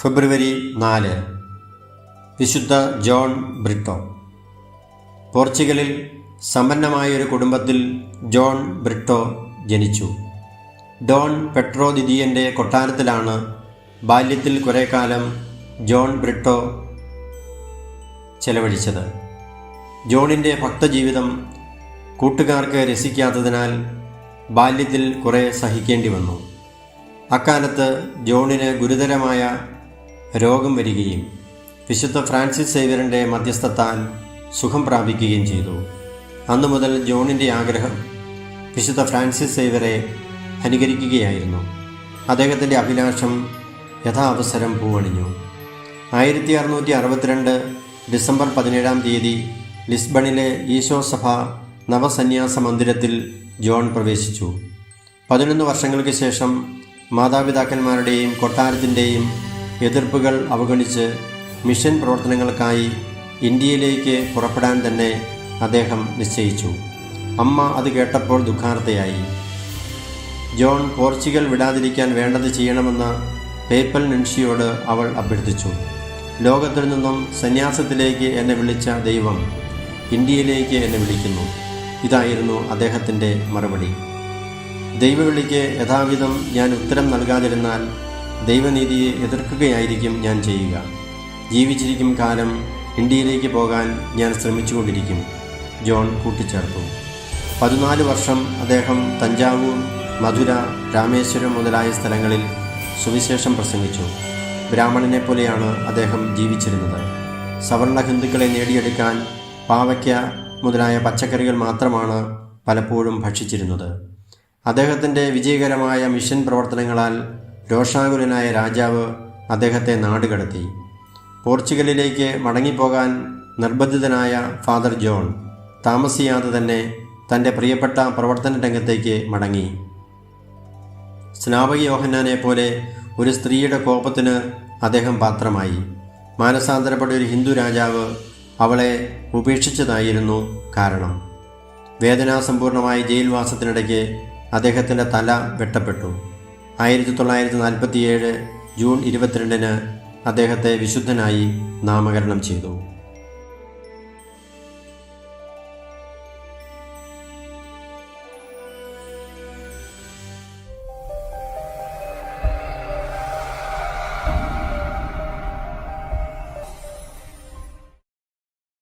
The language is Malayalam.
ഫെബ്രുവരി നാല്. വിശുദ്ധ ജോൺ ബ്രിട്ടോ. പോർച്ചുഗലിൽ സമ്പന്നമായൊരു കുടുംബത്തിൽ ജോൺ ബ്രിട്ടോ ജനിച്ചു. ഡോൺ പെട്രോ ദിദിയന്റെ കൊട്ടാരത്തിലാണ് ബാല്യത്തിൽ കുറേ കാലം ജോൺ ബ്രിട്ടോ ചെലവഴിച്ചത്. ജോണിന്റെ ഭക്തജീവിതം കൂട്ടുകാർക്ക് രസിക്കാത്തതിനാൽ ബാല്യത്തിൽ കുറേ സഹിക്കേണ്ടി വന്നു. അക്കാലത്ത് ജോണിന് ഗുരുതരമായ രോഗം വരികയും വിശുദ്ധ ഫ്രാൻസിസ് സേവ്യറിന്റെ മധ്യസ്ഥത്താൽ സുഖം പ്രാപിക്കുകയും ചെയ്തു. അന്നു മുതൽ ജോണിന്റെ ആഗ്രഹം വിശുദ്ധ ഫ്രാൻസിസ് സേവ്യറെ അനുകരിക്കുകയായിരുന്നു. അദ്ദേഹത്തിന്റെ അഭിലാഷം യഥാവസരം പൂവണിഞ്ഞു. ആയിരത്തി അറുന്നൂറ്റി അറുപത്തിരണ്ട് ഡിസംബർ പതിനേഴാം തീയതി ലിസ്ബണിലെ ഈശോ സഭ നവസന്യാസ മന്ദിരത്തിൽ ജോൺ പ്രവേശിച്ചു. പതിനൊന്ന് വർഷങ്ങൾക്ക് ശേഷം മാതാപിതാക്കന്മാരുടെയും കൊട്ടാരത്തിന്റെയും എതിർപ്പുകൾ അവഗണിച്ച് മിഷൻ പ്രവർത്തനങ്ങൾക്കായി ഇന്ത്യയിലേക്ക് പുറപ്പെടാൻ തന്നെ അദ്ദേഹം നിശ്ചയിച്ചു. അമ്മ അത് കേട്ടപ്പോൾ ദുഃഖാർത്ഥയായി ജോൺ പോർച്ചുഗൽ വിടാതിരിക്കാൻ വേണ്ടത് ചെയ്യണമെന്ന് പേപ്പൽ നിൻഷിയോട് അവൾ അഭ്യർത്ഥിച്ചു. ലോകത്തിൽ നിന്നും സന്യാസത്തിലേക്ക് എന്നെ വിളിച്ച ദൈവം ഇന്ത്യയിലേക്ക് എന്നെ വിളിക്കുന്നു. ഇതായിരുന്നു അദ്ദേഹത്തിന്റെ മറുപടി. ദൈവവിളിക്ക് യഥാവിധം ഞാൻ ഉത്തരം നൽകാതിരുന്നാൽ ദൈവനീതിയെ എതിർക്കുകയായിരിക്കും ഞാൻ ചെയ്യുക. ജീവിച്ചിരിക്കും കാലം ഇന്ത്യയിലേക്ക് പോകാൻ ഞാൻ ശ്രമിച്ചുകൊണ്ടിരിക്കും. ജോൺ കൂട്ടിച്ചേർത്തു. പതിനാല് വർഷം അദ്ദേഹം തഞ്ചാവൂർ മധുര രാമേശ്വരം മുതലായ സ്ഥലങ്ങളിൽ സുവിശേഷം പ്രസംഗിച്ചു. ബ്രാഹ്മണനെ പോലെയാണ് അദ്ദേഹം ജീവിച്ചിരുന്നത്. സവർണ ഹിന്ദുക്കളെ നേടിയെടുക്കാൻ പാവയ്ക്ക മുതലായ പച്ചക്കറികൾ മാത്രമാണ് പലപ്പോഴും ഭക്ഷിച്ചിരുന്നത്. അദ്ദേഹത്തിന്റെ വിജയകരമായ മിഷൻ പ്രവർത്തനങ്ങളാൽ രോഷാകുലനായ രാജാവ് അദ്ദേഹത്തെ നാടുകടത്തി. പോർച്ചുഗലിലേക്ക് മടങ്ങിപ്പോകാൻ നിർബന്ധിതനായ ഫാദർ ജോൺ താമസിയാതെ തന്നെ തന്റെ പ്രിയപ്പെട്ട പ്രവർത്തന രംഗത്തേക്ക് മടങ്ങി. സ്നാപക യോഹന്നാനെ പോലെ ഒരു സ്ത്രീയുടെ കോപത്തിന് അദ്ദേഹം പാത്രമായി. മാനസാന്തരപ്പെട്ട ഒരു ഹിന്ദു രാജാവ് അവളെ ഉപേക്ഷിച്ചതായിരുന്നു കാരണം. വേദനാസമ്പൂർണമായ ജയിൽവാസത്തിനിടയ്ക്ക് അദ്ദേഹത്തിന്റെ തല വെട്ടപ്പെട്ടു. ആയിരത്തി തൊള്ളായിരത്തി നാൽപ്പത്തിയേഴ് ജൂൺ ഇരുപത്തിരണ്ടിന് അദ്ദേഹത്തെ വിശുദ്ധനായി നാമകരണം ചെയ്തു.